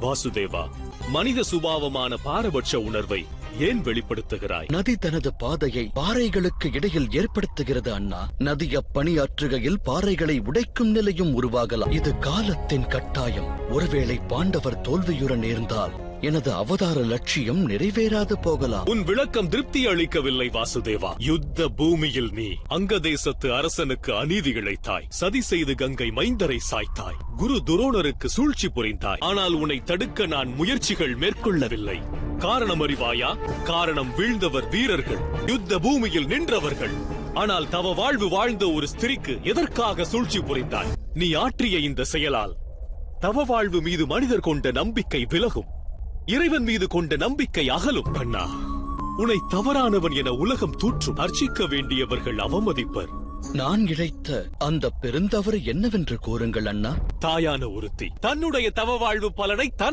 வாசுதேவா மனித சுபாவமான பாரபட்ச உணர்வை ஏன் வெளிப்படுத்துகிறாய்? நதி தனது பாதையை பாறைகளுக்கு இடையில் ஏற்படுத்துகிறது அண்ணா. நதி அப்பணியாற்றுகையில் பாறைகளை உடைக்கும் நிலையும் உருவாகலாம். இது காலத்தின் கட்டாயம். ஒருவேளை பாண்டவர் தோல்வியுற நேர்ந்தால் எனது அவதார லட்சியம் நிறைவேறாது போகலாம். உன் விளக்கம் திருப்தி அளிக்கவில்லை வாசுதேவா. யுத்த பூமியில் நீ அங்கதேசத்து அரசனுக்கு அநீதி இழைத்தாய். சதி செய்து கங்கை மைந்தரை சாய்த்தாய். குரு துரோணருக்கு சூழ்ச்சி புரிந்தாய். ஆனால் உன்னை தடுக்க நான் முயற்சிகள் மேற்கொள்ளவில்லை. காரணம் அறிவாயா காரணம் வீழ்ந்தவர் வீரர்கள். யுத்த பூமியில் நின்றவர்கள். ஆனால் தவ வாழ்வு வாழ்ந்த ஒரு ஸ்திரிக்கு எதற்காக சூழ்ச்சி புரிந்தாய்? நீ ஆற்றிய இந்த செயலால். தவ வாழ்வு மீது மனிதர் கொண்ட நம்பிக்கை விலகும். இறைவன் மீது கொண்ட நம்பிக்கை அகலும். கண்ணா உன்னை தவறானவன் என உலகம் தூற்றும். அர்ச்சிக்க வேண்டியவர்கள் அவமதிப்பர். நான் இழைத்த அந்த பெருந்தவறு என்னவென்று கூறுங்கள் அண்ணா? தாயான ஒருத்தி. தன்னுடைய தவ வாழ்வு பலனை தன்